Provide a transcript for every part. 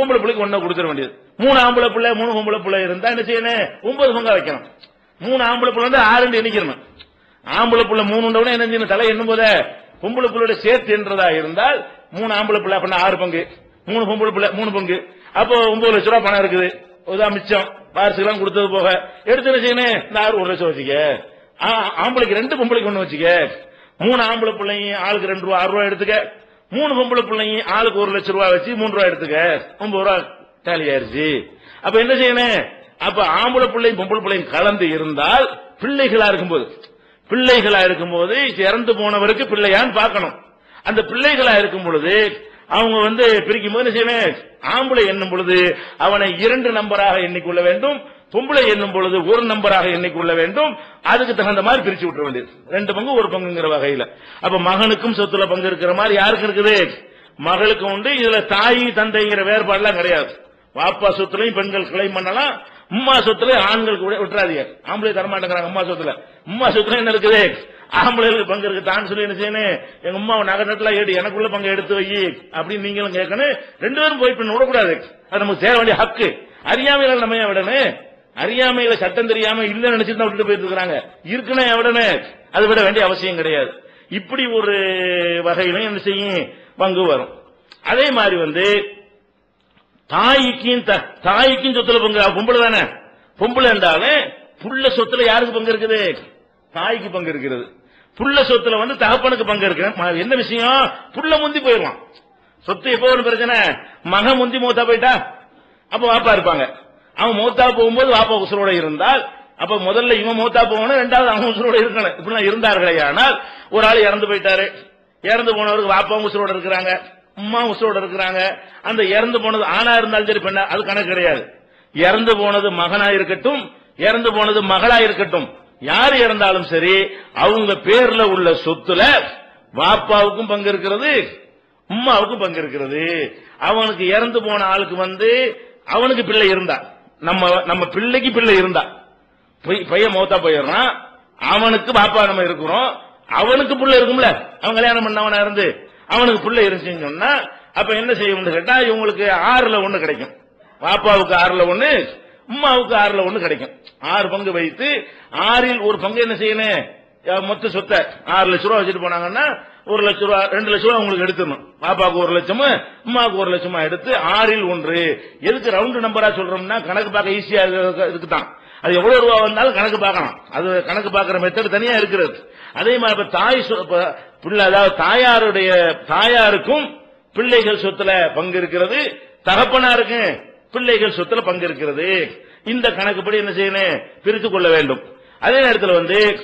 பொம்பளை பிள்ளைக்கு ஒண்ணு கொடுத்துட வேண்டியது. மூணு ஆம்பளை பிள்ளை மூணு பொம்பளை பிள்ளை இருந்தா என்ன செய்யணும்? ஒன்பது பங்கா வைக்கணும். மூணு ஆம்பளை பிள்ளை வந்து ஆறு எண்ணிக்கணும். ஆம்பளை பிள்ளை மூணு உண்டவுடனே என்ன செய்யணும்? தலை எண்ணும் போதே பொம்பளை பிள்ளையோட சேர்த்து என்றதா இருந்தால் மூணு ஆம்பளை பிள்ளை அப்படின்னா ஆறு பங்கு. மூணு பொம்பளை பிள்ளை மூணு பங்கு. அப்போ ஒன்பது லட்ச ரூபாய் பணம் இருக்குது. இதான் மிச்சம். வாரிசுலாம் கொடுத்தது போக எடுத்து என்ன செய்யணும்? இந்த ஆறு ஒரு லட்சம் வச்சுக்க. ஆ- ஆம்பளைக்கு ரெண்டு பொம்பளைக்கு ஒண்ணு வச்சுக்க. மூணு ஆம்பளை பிள்ளைங்க ஆளுக்கு ரெண்டு ரூபா ஆறு ரூபா எடுத்துக்க. மூணு பொம்பளை பிள்ளைங்க ஆளுக்கு ஒரு லட்சம் ரூபாய் வச்சு மூணு ரூபா எடுத்துக்க. ஒன்பது ரூபா டேலி ஆயிருச்சு. அப்ப என்ன செய்யணும்? அப்ப ஆம்பளை பிள்ளையும் பொம்பளை பிள்ளையும் கலந்து இருந்தால் பிள்ளைகளா இருக்கும்போது பிள்ளைகளா இருக்கும்போது இறந்து போனவருக்கு பிள்ளையான்னு பார்க்கணும். அந்த பிள்ளைகளா இருக்கும் பொழுது அவங்க வந்து பிரிக்கும் போது என்ன செய்யணும்? ஆம்பளை எண்ணும் பொழுது அவனை இரண்டு நம்பராக எண்ணிக்கொள்ள வேண்டும். பொம்பளை எண்ணும் பொழுது ஒரு நம்பராக எண்ணிக்கொள்ள வேண்டும்? அதுக்கு தகுந்த மாதிரி பிரிச்சு விட்டுற வேண்டியது. ரெண்டு பங்கு ஒரு பங்குங்கிற வகையில. அப்ப மகனுக்கும் சொத்துல பங்கு இருக்கிற மாதிரி யாருக்கு இருக்குது? மகளுக்கு உண்டு. இதுல தாய் தந்தைங்கிற வேறுபாடுலாம் கிடையாது. வாப்பா சொத்துலையும் பெண்கள் கிளைம் பண்ணலாம். உம்மா சொத்துல ஆண்களுக்கு விட- விட்டுறாதீங்க. ஆம்பளை தரமாட்டேங்கிறாங்க உம்மா சொத்துல. உம்மா சொத்துல என்ன இருக்குது? ஆம்பளைகளுக்கு பங்கு இருக்கு. தான் சொல்லி என்ன செய்யணும்? எங்க அம்மா நகை நட்டுல ஏடு எனக்குள்ள பங்கு எடுத்து வை அப்படின்னு நீங்களும் கேட்கணும். ரெண்டு பேரும் போய் பண்ண விடக்கூடாது. அது நமக்கு சேர வேண்டிய ஹக்கு. அறியாமையில நம்ம ஏன் விடணும்? அறியாமையில சட்டம் தெரியாம இல்ல நினைச்சிட்டு தான் விட்டுட்டு போயிட்டு இருக்காங்க இருக்குன்னா எவடனே அது விட வேண்டிய அவசியம் கிடையாது. இப்படி ஒரு வகையிலும் என்ன செய்யும்? பங்கு வரும். அதே மாதிரி வந்து தாய்க்கும் த- தாய்க்கும் சொத்துல பங்கு பொம்பளை தானே? பொம்பளை என்றாலே புள்ள சொத்துல யாருக்கு பங்கு இருக்குது? தாய்க்கு பங்கு இருக்கிறது. புள்ள சொத்துல வந்து தகப்பனுக்கு பங்கு இருக்கு. என்ன விஷயம்? புள்ள முந்தி போயிடுவான். சொத்து எப்போ ஒரு பிரச்சனை? மகன் முந்தி மூத்தா போயிட்டா? அப்ப வாப்பா இருப்பாங்க. அவன் மூத்தா போகும்போது வாப்பா உசுரோட இருந்தால் அப்ப முதல்ல இவன் மூத்தா போகணும் ரெண்டாவது அவன் உசுரோட இருக்கணும். இப்படிலாம் இருந்தார்களே ஆனால் ஒரு ஆள் இறந்து போயிட்டாரு. இறந்து போனவருக்கு வாப்பா உசுரோட இருக்கிறாங்க அம்மா உசுரோட இருக்கிறாங்க. அந்த இறந்து போனது ஆணா இருந்தாலும் சரி பெண்ணா அது கணக்கு கிடையாது. இறந்து போனது மகனா இருக்கட்டும் இறந்து போனது மகளா இருக்கட்டும். யார் இறந்தாலும் சரி அவங்க பேர்ல உள்ள சொத்துல வாப்பாவுக்கும் பங்கு இருக்கிறது உம்மாவுக்கும் பங்கு இருக்கிறது. அவனுக்கு இறந்து போன ஆளுக்கு வந்து அவனுக்கு பிள்ளை இருந்தா நம்ம நம்ம பிள்ளைக்கு பிள்ளை இருந்தா. பையன் மௌத்தா போயிடுறான். அவனுக்கு பாப்பா நம்ம இருக்கிறோம். அவனுக்கு புள்ள இருக்கும்ல. அவன் கல்யாணம் பண்ணவனா இருந்து அவனுக்கு புள்ள இருந்துச்சுன்னு சொன்னா அப்ப என்ன செய்யணும்னு கேட்டா இவங்களுக்கு ஆறுல ஒண்ணு கிடைக்கும். பாப்பாவுக்கு ஆறுல ஒண்ணு அம்மாவுக்கு ஆறுல ஒண்ணு கிடைக்கும். ஆறு பங்கு வைத்து ஆறில் ஒரு பங்கு என்ன செய்யணும்? மொத்த சொத்தை ஆறு லட்சம் ரூபா வச்சுட்டு போனாங்கன்னா ஒரு லட்ச ரூபா ரெண்டு லட்ச ரூபா உங்களுக்கு எடுத்துடணும். பாப்பாவுக்கு ஒரு லட்சமும் அம்மாவுக்கு ஒரு லட்சமா எடுத்து ஆறில் ஒன்று. எதுக்கு ரவுண்டு நம்பரா சொல்றோம்னா கணக்கு பார்க்க ஈஸியா இதுக்கு தான் அது எவ்வளவு ரூபா வந்தாலும் கணக்கு பார்க்கலாம். அது கணக்கு பார்க்கிற மெத்தட் தனியா இருக்கிறது. அதே மாதிரி இப்ப தாய் சொ- பிள்ளை அதாவது தாயாருடைய தாயாருக்கும் பிள்ளைகள் சொத்துல பங்கு இருக்கிறது. தகப்பனாருக்கு பிள்ளைகள் சொத்துல பங்கு இருக்கிறது. இந்த கணக்குப்படி என்ன செய்யணும்? பிரித்து கொள்ள வேண்டும். அதே நேரத்தில் வந்து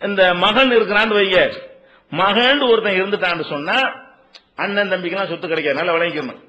இந்த மகன் இருக்கிறான்னு வைங்க மகன் ஒருத்தன் இருந்துட்டான்னு சொன்னா அண்ணன் தம்பிக்கெல்லாம் சொத்து கிடைக்காது. நல்லா விளங்கிக்கணும்.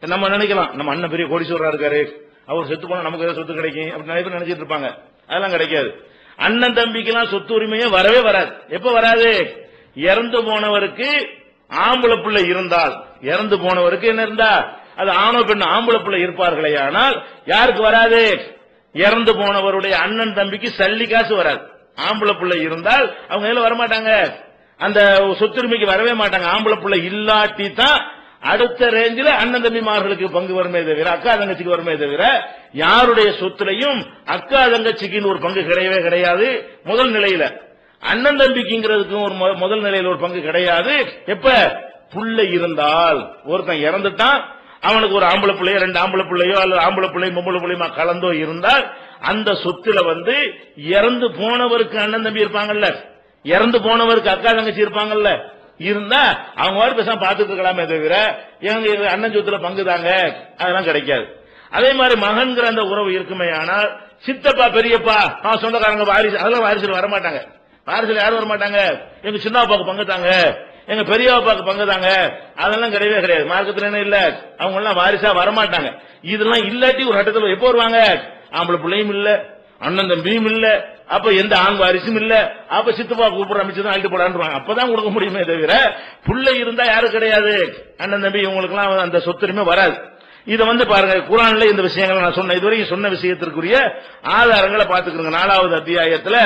நம்ம நினைக்கலாம் நம்ம அண்ணன் பெரிய கோடீஸ்வரா இருக்காரு. அவர் செத்து போனா நமக்கு ஏதாவது சொத்து கிடைக்கும். அப்படின்னு நிறைய பேர் நினைச்சிட்டு இருப்பாங்க. அதெல்லாம் கிடைக்காது. அண்ணன் தம்பிக்கெல்லாம் சொத்து உரிமையே வரவே வராது. எப்ப வராது? இறந்து போனவருக்கு ஆம்பளை பிள்ளை இருந்தால். இறந்து போனவருக்கு என்ன இருந்தா? அது ஆணோ பெண் ஆம்பளை பிள்ளை இருப்பார்களே ஆனால் யாருக்கு வராது? இறந்து போனவருடைய அண்ணன் தம்பிக்கு சல்லி காசு வராது. ஆம்பளை பிள்ளை இருந்தால் அவங்க வர வரமாட்டாங்க. அந்த சொத்துரிமைக்கு வரவே மாட்டாங்க. ஆம்பளை பிள்ளை இல்லாட்டி தான் அடுத்த ரேஞ்சில் அண்ணன் தம்பிமார்களுக்கு பங்கு வருமே தவிர அக்கா தங்கச்சிக்கு வருமே தவிர யாருடைய சொத்துலையும் அக்கா தங்கச்சிக்குன்னு ஒரு பங்கு கிடையவே கிடையாது முதல் நிலையில. அண்ணன் தம்பிக்குங்கிறதுக்கும் ஒரு முதல் நிலையில ஒரு பங்கு கிடையாது. எப்ப? புள்ள இருந்தால். ஒருத்தன் இறந்துட்டான். அவனுக்கு ஒரு ஆம்பளை பிள்ளையோ ரெண்டு ஆம்பளை பிள்ளையோ அல்லது ஆம்பளை பிள்ளை பொம்பளை பிள்ளையுமா கலந்தோ இருந்தால் அந்த சொத்துல வந்து இறந்து போனவருக்கு அண்ணன் தம்பி இருப்பாங்கல்ல. இறந்து போனவருக்கு அக்கா தங்கச்சி இருப்பாங்கல்ல. இருந்தா அவங்க வாடி பேசாம பார்த்துட்டு இருக்கலாமே தவிர எங்க அண்ணன் சொத்துல பங்கு தாங்க அதெல்லாம் கிடைக்காது. அதே மாதிரி மகன்கிற அந்த உறவு இருக்குமே ஆனால் சித்தப்பா பெரியப்பா நான் சொந்தக்காரங்க வாரிசு அதெல்லாம் வாரிசுல வரமாட்டாங்க. வாரிசுல யாரும் வரமாட்டாங்க. எங்க சின்னப்பாக்கு பங்கு தாங்க எங்க பெரியப்பாக்கு பங்கு தாங்க அதெல்லாம் கிடையவே கிடையாது. மார்க்கத்துல என்ன இல்ல? அவங்க எல்லாம் வாரிசா வரமாட்டாங்க. இதெல்லாம் இல்லாட்டி ஒரு கட்டத்தில் எப்போ வருவாங்க? ஆம்பளை பிள்ளையும் இல்ல அண்ணன் தம்பியும் இல்ல அப்ப எந்த ஆண் வாரிசும் இல்ல. அப்ப சித்தப்பா கூப்பிடுற அமைச்சர் அழிட்டு போடான்றாங்க. அப்பதான் கொடுக்க முடியுமே தவிர புள்ள இருந்தா யாரும் கிடையாது. அண்ணன் தம்பி இவங்களுக்கு எல்லாம் அந்த சொத்துரிமை வராது. இதை வந்து பாருங்க குரான்ல இந்த விஷயங்களை நான் சொன்ன இதுவரைக்கும் சொன்ன விஷயத்திற்குரிய ஆதாரங்களை பாத்துக்கிறோங்க நாலாவது அத்தியாயத்துல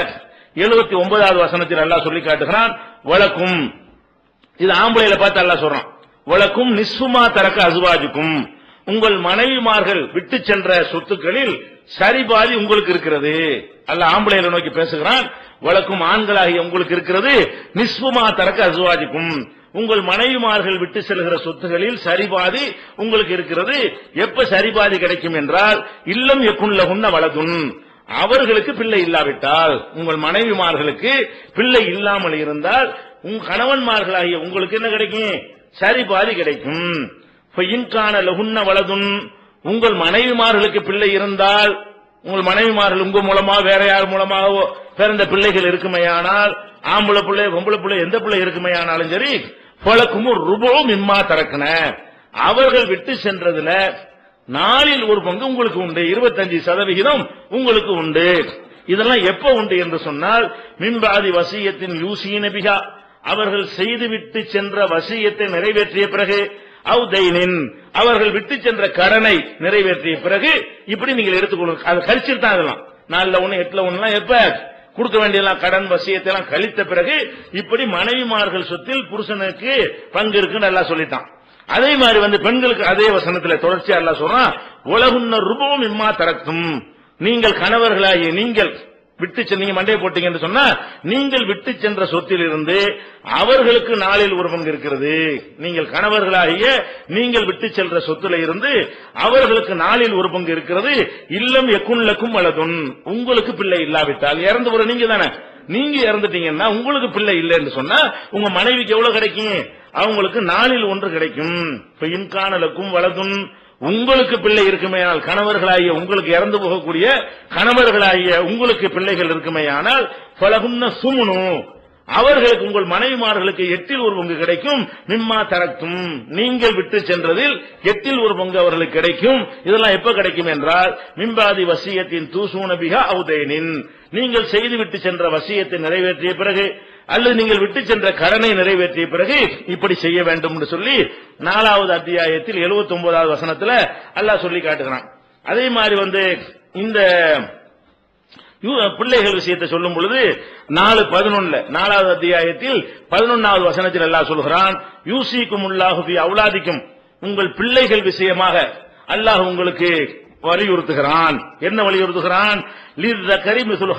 எழுபத்தி ஒன்பதாவது வசனத்தில் அல்லா சொல்லி காட்டுகிறான். வழக்கும் இது ஆம்பளையில பார்த்து அல்லா சொல்றான். வழக்கும் நிஸ்வமா தரக்க அசுவாஜுக்கும் உங்கள் மனைவிமார்கள் விட்டு சென்ற சொத்துக்களில் சரிபாதி உங்களுக்கு இருக்கிறது. அல்ல ஆம்பளைகளை நோக்கி பேசுகிறான். வழக்கும் ஆண்களாகிய உங்களுக்கு இருக்கிறது. நிஸ்புமா தரக்க அசுவாதிக்கும் உங்கள் மனைவிமார்கள் விட்டு செல்கிற சொத்துகளில் சரிபாதி உங்களுக்கு இருக்கிறது. எப்ப சரிபாதி கிடைக்கும் என்றால் இல்லம் எக்குள்ள உன்ன வளதுன். அவர்களுக்கு பிள்ளை இல்லாவிட்டால் உங்கள் மனைவிமார்களுக்கு பிள்ளை இல்லாமல் இருந்தால் உங்க கணவன்மார்களாகிய உங்களுக்கு என்ன கிடைக்கும்? சரிபாதி கிடைக்கும். இன்கான லகுன்ன வலதுன் உங்கள் மனைவிமார்களுக்கு பிள்ளை இருந்தால் உங்கள் மனைவிமார்கள் உங்க மூலமா வேற யார் மூலமாகவோ பிறந்த பிள்ளைகள் இருக்குமையானால் ஆம்பளை பிள்ளை பொம்பளை பிள்ளை எந்த பிள்ளை இருக்குமையானாலும் சரி பழக்கும் ரூபம் இம்மா திறக்கின அவர்கள் விட்டு சென்றதுல நாளில் ஒரு பங்கு உங்களுக்கு உண்டு இருபத்தஞ்சு சதவிகிதம் உங்களுக்கு உண்டு. இதெல்லாம் எப்ப உண்டு என்று சொன்னால் மின்பாதி வசியத்தின் யூசி நபிகா அவர்கள் செய்துவிட்டு சென்ற வசியத்தை நிறைவேற்றிய பிறகு அவுதைனின் அவர்கள் விட்டு சென்ற கடனை நிறைவேற்றிய பிறகு இப்படி நீங்கள் எடுத்துக்கொள்ளுங்க. அது கழிச்சிட்டு தான் அதெல்லாம். நாலுல ஒண்ணு எட்டுல ஒண்ணுலாம் எப்ப? கொடுக்க வேண்டியதெல்லாம் கடன் வசியத்தை எல்லாம் கழித்த பிறகு இப்படி மனைவிமார்கள் சொத்தில் புருஷனுக்கு பங்கு இருக்குன்னு எல்லாம் சொல்லிட்டான். அதே மாதிரி வந்து பெண்களுக்கு அதே வசனத்துல தொடர்ச்சியா எல்லாம் சொல்றான் உலகுன்ன ரூபம் இம்மா தரக்கும் நீங்கள் கணவர்களாகிய நீங்கள் விட்டு சென்னீங்க மண்டையை போட்டீங்க என்று சொன்னா நீங்கள் விட்டு சென்ற சொத்தில் இருந்து அவர்களுக்கு நாளில் ஒரு பங்கு இருக்கிறது. நீங்கள் கணவர்களாகிய நீங்கள் விட்டு சென்ற சொத்துல இருந்து அவர்களுக்கு நாளில் ஒரு பங்கு இருக்கிறது. இல்லம் எக்குள்ளக்கும் வளதுன் உங்களுக்கு பிள்ளை இல்லாவிட்டால் இறந்து போற நீங்க தானே. நீங்க இறந்துட்டீங்கன்னா உங்களுக்கு பிள்ளை இல்லைன்னு சொன்னா உங்க மனைவிக்கு எவ்வளவு கிடைக்கும்? அவங்களுக்கு நாளில் ஒன்று கிடைக்கும். இன்கானலுக்கும் வளதுன் உங்களுக்கு பிள்ளை இருக்குமேயானால் கணவர்களாகிய உங்களுக்கு இறந்து போகக்கூடிய கணவர்களாகிய உங்களுக்கு பிள்ளைகள் இருக்குமேயானால் பலகுன்ன சுமுனு. அவர்களுக்கு உங்கள் மனைவிமார்களுக்கு எட்டில் ஒரு பங்கு கிடைக்கும். மிம்மா தரக்கும் நீங்கள் விட்டு சென்றதில் எட்டில் ஒரு பங்கு அவர்களுக்கு கிடைக்கும். இதெல்லாம் எப்ப கிடைக்கும் என்றால் மிம்பாதி வசியத்தின் தூசூனபிகா அவுதேனின். நீங்கள் செய்து விட்டு சென்ற வசியத்தை நிறைவேற்றிய பிறகு அல்லது நீங்கள் விட்டு சென்ற கடனை நிறைவேற்றிய பிறகு இப்படி செய்ய வேண்டும் என்று சொல்லி நாலாவது அத்தியாயத்தில் 79 ஒன்பதாவது வசனத்துல அல்லாஹ் சொல்லி காட்டுகிறான். அதே மாதிரி வந்து இந்த பிள்ளைகள் விஷயத்தை சொல்லும் பொழுது நாலு பதினொன்னுல நாலாவது அத்தியாயத்தில் பதினொன்னாவது வசனத்தில் அல்லாஹ் சொல்கிறான் யூசிக்கும் உல்லாஹுபி அவுலாதிக்கும். உங்கள் பிள்ளைகள் விஷயமாக அல்லாஹ் உங்களுக்கு வலியுறுத்துகிறான். என்ன வலியுறுத்துகிறான்? லிர் கரிமிசுல்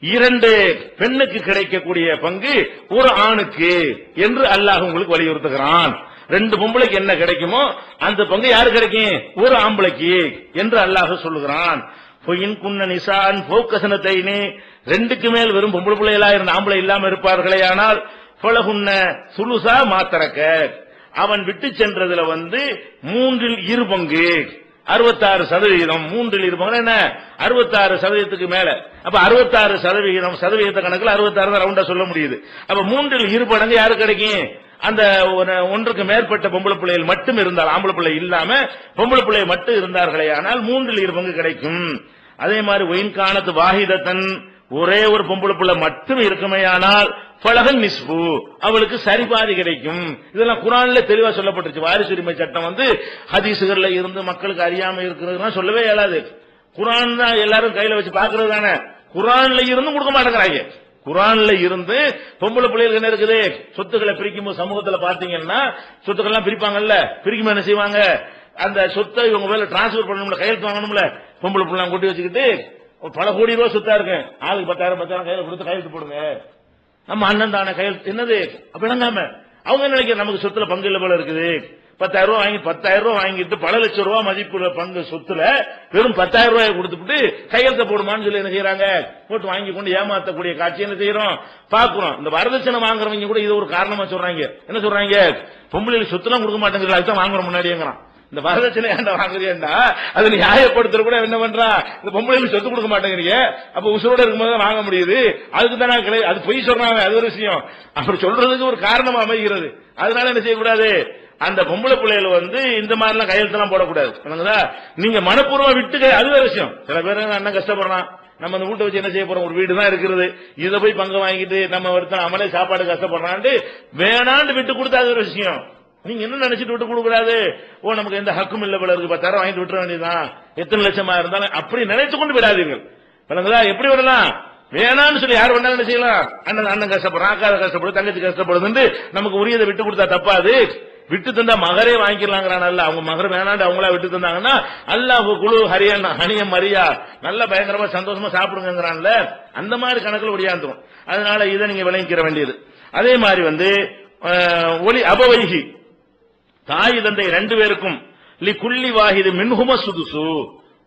இரண்டு பெண்ணுக்கு கிடைக்கக்கூடிய பங்கு ஒரு ஆணுக்கு என்று அல்லாஹ் உங்களுக்கு வலியுறுத்துகிறான். ரெண்டு பொம்பளைக்கு என்ன கிடைக்குமோ அந்த பங்கு யாரு கிடைக்கும்? ஒரு ஆம்பளைக்கு என்று அல்லாஹ் சொல்லுகிறான். பொயின் குன்ன நிசான் போக்கசனத்தைனே ரெண்டுக்கு மேல் வெறும் பொம்பளை பிள்ளைகளா இருந்த ஆம்பளை இல்லாம இருப்பார்களே ஆனால் பழகுன்ன சுலுசா மாத்தரக்க. அவன் விட்டு சென்றதுல வந்து மூன்றில் இரு பங்கு. அறுபத்தாறு சதவிகிதம் மூன்றில் இருப்பாங்க என்ன? அறுபத்தாறு சதவீதத்துக்கு மேல. அப்ப அறுபத்தாறு சதவிகிதம் சதவிகித கணக்கில் அறுபத்தாறு தான் ரவுண்டா சொல்ல முடியுது. அப்ப மூன்றில் இரு படங்கு யாரு கிடைக்கும்? அந்த ஒன்றுக்கு மேற்பட்ட பொம்பளை பிள்ளைகள் மட்டும் இருந்தால் ஆம்பளை பிள்ளை இல்லாம பொம்பளை பிள்ளை மட்டும் இருந்தார்களே ஆனால் மூன்றில் இரு பங்கு கிடைக்கும். அதே மாதிரி ஒயின் காணத்து வாஹிதத்தன் ஒரே ஒரு பொம்பளை பிள்ளை மட்டும் இருக்குமையானால் பலகன் நிஸ்பு அவளுக்கு சரிபாதி கிடைக்கும். இதெல்லாம் குரான்ல தெளிவா சொல்லப்பட்டுருச்சு. வாரிசுரிமை சட்டம் வந்து ஹதீசுகள்ல இருந்து மக்களுக்கு அறியாம இருக்கிறதுனா சொல்லவே இயலாது. குரான் தான் எல்லாரும் கையில வச்சு பாக்குறது தானே. குரான்ல இருந்தும் கொடுக்க மாட்டேங்கிறாங்க. குரான்ல இருந்து பொம்பளை பிள்ளைகள் என்ன இருக்குது? சொத்துக்களை பிரிக்கும் போது சமூகத்துல பாத்தீங்கன்னா சொத்துக்கள் எல்லாம் பிரிப்பாங்கல்ல? பிரிக்கும் என்ன செய்வாங்க? அந்த சொத்தை இவங்க வேலை டிரான்ஸ்பர் பண்ணணும்ல கையெழுத்து வாங்கணும்ல? பொம்பளை பிள்ளை கொட்டி வச்சுக்கிட்டு பல கோடி ரூபாய் சொத்தா இருக்கு ஆளுக்கு பத்தாயிரம் பத்தாயிரம் கையில கொடுத்து கையெழுத்து போடுங்க. நம்ம அண்ணன் தானே கையெழுத்து. என்னது? அப்ப இணங்காம அவங்க நினைக்கிற நமக்கு சொத்துல பங்கு இல்ல போல இருக்குது. பத்தாயிரம் ரூபாய் வாங்கி பத்தாயிரம் ரூபாய் வாங்கிட்டு பல லட்சம் ரூபாய் மதிப்புள்ள பங்கு சொத்துல வெறும் பத்தாயிரம் ரூபாய் கொடுத்துட்டு கையெழுத்த போடுமான்னு சொல்லி என்ன செய்யறாங்க? போட்டு வாங்கி கொண்டு ஏமாத்தக்கூடிய காட்சி என்ன செய்யறோம்? பாக்குறோம் இந்த வரதட்சணை வாங்குறவங்க கூட இது ஒரு காரணமா சொல்றாங்க. என்ன சொல்றாங்க? பொம்பளை சொத்துலாம் கொடுக்க மாட்டேங்கிறாங்க அதுதான் வாங்குறோம் முன்னாடிங்கிறான் இந்த வரதட்சணை ஏன்டா வாங்குறியண்டா அது நியாயப்படுத்துற கூட என்ன பண்றா? இந்த பொம்பளைக்கு சொத்து கொடுக்க மாட்டேங்கிறீங்க அப்ப உசுரோட இருக்கும்போது தான் வாங்க முடியுது. அதுக்கு தானே கிளை அது பொய் சொல்றாங்க அது ஒரு விஷயம். அப்படி சொல்றதுக்கு ஒரு காரணம் அமைகிறது. அதனால என்ன செய்யக்கூடாது? அந்த பொம்பளை பிள்ளைகள் வந்து இந்த மாதிரி எல்லாம் கையெழுத்தெல்லாம் போடக்கூடாது. என்னங்களா நீங்க மனப்பூர்வம் விட்டு அது வேற விஷயம். சில பேர் அண்ணன் கஷ்டப்படுறான். நம்ம அந்த வீட்டை வச்சு என்ன செய்ய போறோம்? ஒரு வீடு தான் இருக்கிறது. இதை போய் பங்கு வாங்கிட்டு நம்ம ஒருத்தன் நம்மளே சாப்பாடு கஷ்டப்படுறான்ட்டு வேணாண்டு விட்டு கொடுத்தா அது ஒரு விஷயம். நீங்க என்ன நினைச்சிட்டு விட்டு கொடுக்கூடாது ஓ நமக்கு எந்த ஹக்கும் இல்ல போல இருக்கு. பத்தாயிரம் வாங்கிட்டு விட்டுற வேண்டியதுதான். எத்தனை லட்சமா இருந்தாலும் அப்படி நினைத்து கொண்டு விடாதீர்கள். விளங்குதா? எப்படி விடலாம்? வேணாம்னு சொல்லி யார் வேணாலும் என்ன செய்யலாம்? அண்ணன் அண்ணன் கஷ்டப்படுறான் அக்கா கஷ்டப்படுது தங்கச்சி கஷ்டப்படுதுன்னு நமக்கு உரியதை விட்டு கொடுத்தா தப்பாது. விட்டு தந்தா மகரே வாங்கிக்கலாங்கிறானல்ல அவங்க மகர் வேணாண்டு அவங்களா விட்டு தந்தாங்கன்னா அல்லாஹ் குழு ஹரியன் ஹனியம் மரியா நல்ல பயங்கரமா சந்தோஷமா சாப்பிடுங்கிறான்ல அந்த மாதிரி கணக்கில் ஒடியாந்துரும். அதனால இதை நீங்க விளங்கிக்கிற வேண்டியது. அதே மாதிரி வந்து ஒளி அபவைகி. தாய் தந்தை ரெண்டு பேருக்கும் லி குள்ளி வாஹிது மின்ஹும சுதுசு.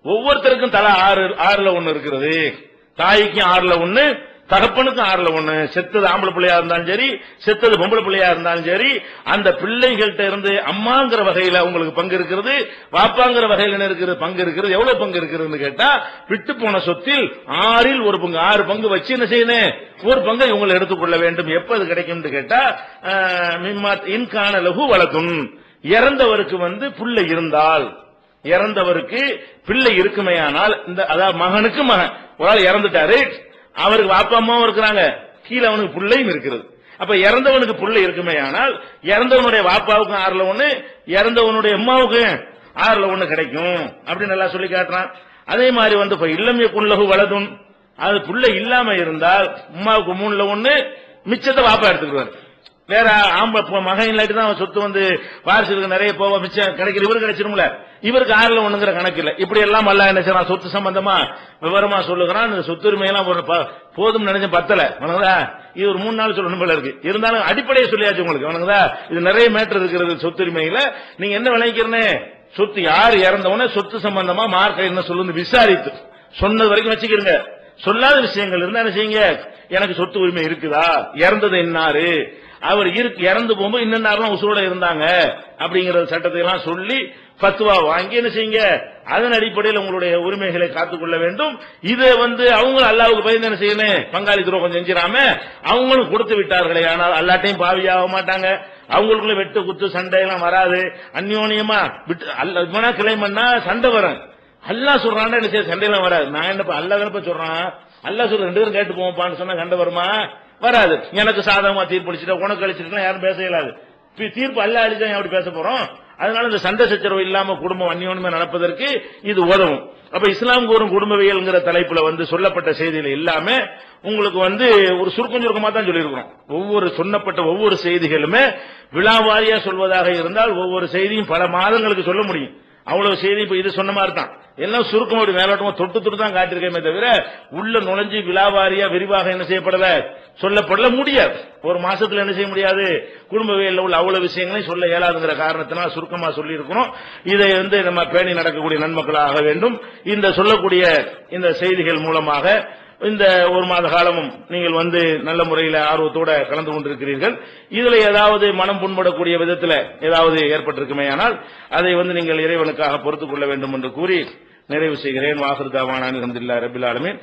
ஒவ்வொருத்தருக்கும் தலா ஆறு ஆறுல ஒண்ணு இருக்கிறது. தாய்க்கும் ஆறுல ஒண்ணு தகப்பனுக்கும் ஆறுல ஒண்ணு. செத்தது ஆம்பளை பிள்ளையா இருந்தாலும் சரி செத்தது பொம்பளை பிள்ளையா இருந்தாலும் சரி அந்த பிள்ளைகள்ட இருந்து அம்மாங்கிற வகையில உங்களுக்கு பங்கு இருக்கிறது வாப்பாங்கிற வகையில இருக்கிற இருக்கிறது பங்கு இருக்கிறது. எவ்வளவு பங்கு இருக்கிறதுன்னு கேட்டா விட்டு போன சொத்தில் ஆறில் ஒரு பங்கு ஆறு பங்கு வச்சு என்ன செய்யணும்? ஒரு பங்கை இவங்களை எடுத்துக்கொள்ள வேண்டும். எப்ப அது கிடைக்கும்னு கேட்டா இன்கான லகு வழக்கும் இறந்தவருக்கு வந்து புள்ளை இருந்தால் இறந்தவருக்கு பிள்ளை இருக்குமையானால் இந்த அதாவது மகனுக்கு மகன் ஒரு ஆள் இறந்துட்டாரு அவருக்கு வாப்பா அம்மாவும் இருக்கிறாங்க கீழே அவனுக்கு பிள்ளையும் இருக்கிறது அப்ப இறந்தவனுக்கு பிள்ளை இருக்குமேயானால் இறந்தவனுடைய வாப்பாவுக்கும் ஆறுல ஒண்ணு இறந்தவனுடைய அம்மாவுக்கும் ஆறுல ஒண்ணு கிடைக்கும் அப்படின்னு நல்லா சொல்லி காட்டுறான். அதே மாதிரி வந்து இப்ப இல்லமிய குள்ளகு வலதும் அது புள்ள இல்லாம இருந்தால் உமாவுக்கு மூணுல ஒண்ணு மிச்சத்தை வாப்பா எடுத்துக்கிறார் வேற ஆம்பளை மகன் இல்லாட்டி தான் அவன் சொத்து வந்து வாரிசுக்கு நிறைய போக மிச்சம் கிடைக்கிற இவரு கிடைச்சிரும்ல. இவருக்கு ஆறுல ஒண்ணுங்கிற கணக்கு இல்ல. இப்படி எல்லாம் அல்ல என்ன செய்யறான்? சொத்து சம்பந்தமா விவரமா சொல்லுகிறான். இந்த சொத்துரிமை எல்லாம் ஒரு ப- போதும் நினைச்ச பத்தல. வணங்குதா? இது ஒரு மூணு நாள் சொல்லணும் போல இருக்கு. இருந்தாலும் அடிப்படையை சொல்லியாச்சு உங்களுக்கு. வணங்குதா? இது நிறைய மேட்டர் இருக்கிறது சொத்துரிமையில நீங்க என்ன விளைக்கிறனே சொத்து யார் இறந்தவனே சொத்து சம்பந்தமா மார்க்க என்ன சொல்லுன்னு விசாரித்து சொன்னது வரைக்கும் வச்சுக்கிறங்க சொல்லாத விஷயங்கள் இருந்தா என்ன செய்யுங்க? எனக்கு சொத்து உரிமை இருக்குதா? இறந்தது என்னாரு அவர் இருக்கு இறந்து போகும்போது இன்னும் உசுரோட இருந்தாங்க அப்படிங்கிற சட்டத்தை எல்லாம் சொல்லி பத்துவா வாங்கி என்ன செய்யுங்க? அதன் அடிப்படையில் உங்களுடைய உரிமைகளை காத்துக்கொள்ள வேண்டும். இதை வந்து அவங்க அல்லாவுக்கு பயந்து என்ன செய்யணும்? பங்காளி துரோகம் செஞ்சிடாம அவங்களும் கொடுத்து விட்டார்களே. ஆனால் அல்லாட்டையும் பாவியாக மாட்டாங்க. அவங்களுக்குள்ள வெட்டு குத்து சண்டை எல்லாம் வராது. அந்யோனியமா விட்டு அல்ல கிளைம் பண்ணா சண்டை வரும். அல்லா சொல்றான் என்ன செய்ய சண்டையெல்லாம் வராது. நான் என்னப்பா அல்லா தானப்பா சொல்றான்? அல்லாஹ் சொல்ற ரெண்டு பேரும் கேட்டு போவோம்ப்பான்னு சொன்னா சண்டை வருமா? வராது. எனக்கு சாதகமா தீர்ப்பு அளிச்சுட்டா உனக்கு அளிச்சிருக்கா யாரும் பேச இயலாது. தீர்ப்பு அல்ல அளிச்சா அப்படி பேச போறோம்? அதனால இந்த சண்டை சச்சரவு இல்லாம குடும்பம் அந்யோன்யமா நடப்பதற்கு இது உதவும். அப்ப இஸ்லாம் கூறும் குடும்பவியல்ங்கிற தலைப்புல வந்து சொல்லப்பட்ட செய்திகள் இல்லாம உங்களுக்கு வந்து ஒரு சுருக்கம் சுருக்கமா தான் சொல்லியிருக்கிறோம். ஒவ்வொரு சொன்னப்பட்ட ஒவ்வொரு செய்திகளுமே விழாவாரியா சொல்வதாக இருந்தால் ஒவ்வொரு செய்தியும் பல மாதங்களுக்கு சொல்ல முடியும். அவ்வளவு செய்தி இப்ப இது சொன்ன மாதிரி தான் எல்லாம் சுருக்கம் ஒரு மேலோட்டமா தொட்டு தொட்டு தான் காட்டியிருக்கேமே தவிர உள்ள நுழைஞ்சு விழாவாரியா விரிவாக என்ன செய்யப்படல? சொல்லப்படல முடியாது. ஒரு மாசத்துல என்ன செய்ய முடியாது? குடும்பவியல்ல உள்ள அவ்வளவு விஷயங்களையும் சொல்ல இயலாதுங்கிற காரணத்தினால் சுருக்கமா சொல்லி இருக்கிறோம் இதை வந்து நம்ம பேணி நடக்கக்கூடிய நன்மக்களாக வேண்டும். இந்த சொல்லக்கூடிய இந்த செய்திகள் மூலமாக இந்த ஒரு மாத காலமும் நீங்கள் வந்து நல்ல முறையில் ஆர்வத்தோட கலந்து கொண்டிருக்கிறீர்கள். இதுல ஏதாவது மனம் புண்படக்கூடிய விதத்தில் ஏதாவது ஏற்பட்டிருக்குமே ஆனால் அதை வந்து நீங்கள் இறைவனுக்காக பொறுத்துக் கொள்ள வேண்டும் என்று கூறி நிறைவு செய்கிறேன். வாசர் தாவானான் அலமதுல்லா ரபில் ஆலமீன்.